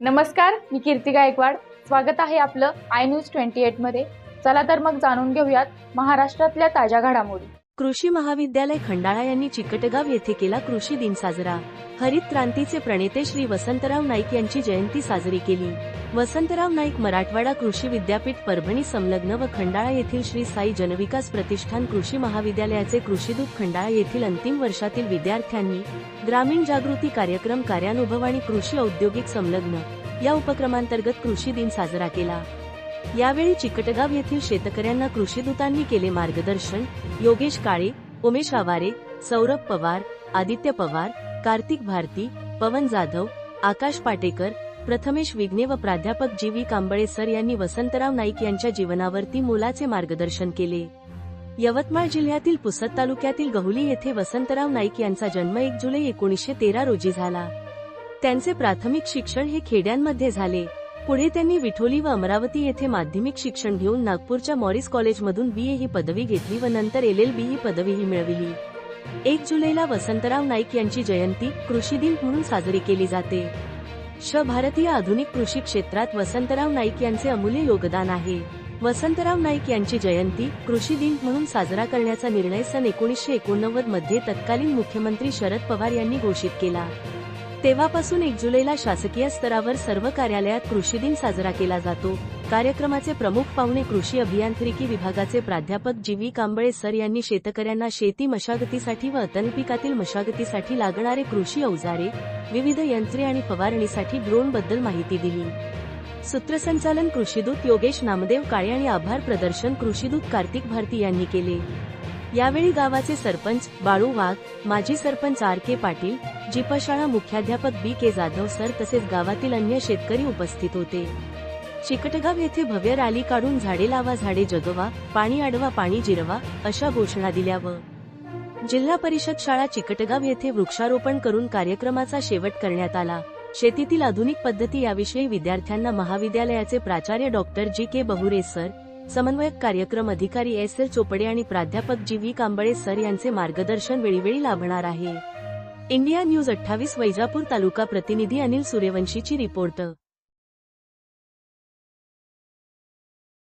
नमस्कार मी कीर्ती गायकवाड. स्वागत आहे आपलं आय न्यूज ट्वेंटी एटमध्ये. चला तर मग जाणून घेऊयात महाराष्ट्रातल्या ताज्या घडामोडी. कृषी महाविद्यालय खंडाळा यांनी चिकटगाव येथे केला कृषी दिन साजरा. हरित क्रांतीचे प्रणेते श्री वसंतराव नाईक यांची जयंती साजरी केली. वसंतराव नाईक मराठवाडा कृषी विद्यापीठ परभणी संलग्न व खंडाळा येथील श्री साई जनविकास प्रतिष्ठान कृषी महाविद्यालयाचे कृषीदूत खंडाळा येथील अंतिम वर्षातील विद्यार्थ्यांनी ग्रामीण जागृती कार्यक्रम कार्यानुभव आणि कृषी औद्योगिक संलग्न या उपक्रमांतर्गत कृषी दिन साजरा केला. यावेळी चिकटगाव येथील शेतकऱ्यांना कृषीदूतांनी केले मार्गदर्शन. योगेश काळे उमेश आवारे सौरभ पवार आदित्य पवार कार्तिक भारती पवन जाधव आकाश पाटेकर प्रथमेश विघ्ने व प्राध्यापक जी व्ही कांबळे सर यांनी वसंतराव नाईक यांच्या जीवनावरती मोलाचे मार्गदर्शन केले. यवतमाळ जिल्ह्यातील पुसद तालुक्यातील गहुली येथे वसंतराव नाईक यांचा जन्म एक जुलै एकोणीसशे तेरा रोजी झाला. त्यांचे प्राथमिक शिक्षण हे खेड्यांमध्ये झाले. पुढे त्यांनी विठोली व अमरावती येथे माध्यमिक शिक्षण घेऊन नागपूरच्या मॉरिस कॉलेजमधून बी ए ही पदवी घेतली व नंतर एल एल बी ही पदवीही मिळविली. एक जुलैला वसंतराव नाईक यांची जयंती कृषी दिन म्हणून साजरी केली जाते. श भारतीय आधुनिक कृषी क्षेत्रात वसंतराव नाईक यांचे अमूल्य योगदान आहे. वसंतराव नाईक यांची जयंती कृषी दिन म्हणून साजरा करण्याचा निर्णय सन एकोणीसशे एकोणनव्वदमध्ये तत्कालीन मुख्यमंत्री शरद पवार यांनी घोषित केला. तेव्हापासून एक जुलैला शासकीय स्तरावर सर्व कार्यालयात कृषी दिन साजरा केला जातो. कार्यक्रमाचे प्रमुख पाहुणे कृषी अभियांत्रिकी विभागाचे प्राध्यापक जी व्ही कांबळे सर यांनी शेतकऱ्यांना शेती मशागतीसाठी व अतनपिकातील मशागतीसाठी लागणारे कृषी अवजारे विविध यंत्रे आणि फवारणीसाठी ड्रोनबद्दल माहिती दिली. सूत्रसंचालन कृषीदूत योगेश नामदेव काळे आणि आभार प्रदर्शन कृषीदूत कार्तिक भारती यांनी केले. यावेळी गावाचे सरपंच बाळू वाघ माजी सरपंच आर के पाटील जिपशाळा मुख्याध्यापक बी के जाधव सर तसेच गावातील अन्य शेतकरी उपस्थित होते. चिकटगाव येथे भव्य रॅली काढून झाडे लावा झाडे जगवा पाणी अडवा पाणी जिरवा अशा घोषणा दिल्या व जिल्हा परिषद शाळा चिकटगाव येथे वृक्षारोपण करून कार्यक्रमाचा शेवट करण्यात आला. शेतीतील आधुनिक पद्धती याविषयी विद्यार्थ्यांना महाविद्यालयाचे प्राचार्य डॉक्टर जी के बहुरे सर समन्वयक कार्यक्रम अधिकारी एस एल चोपडे आणि प्राध्यापक जी व्ही कांबळे सर यांचे मार्गदर्शन वेळीवेळी लाभणार आहे. इंडिया न्यूज अठ्ठावीस वैजापूर तालुका प्रतिनिधी अनिल सूर्यवंशीची रिपोर्ट.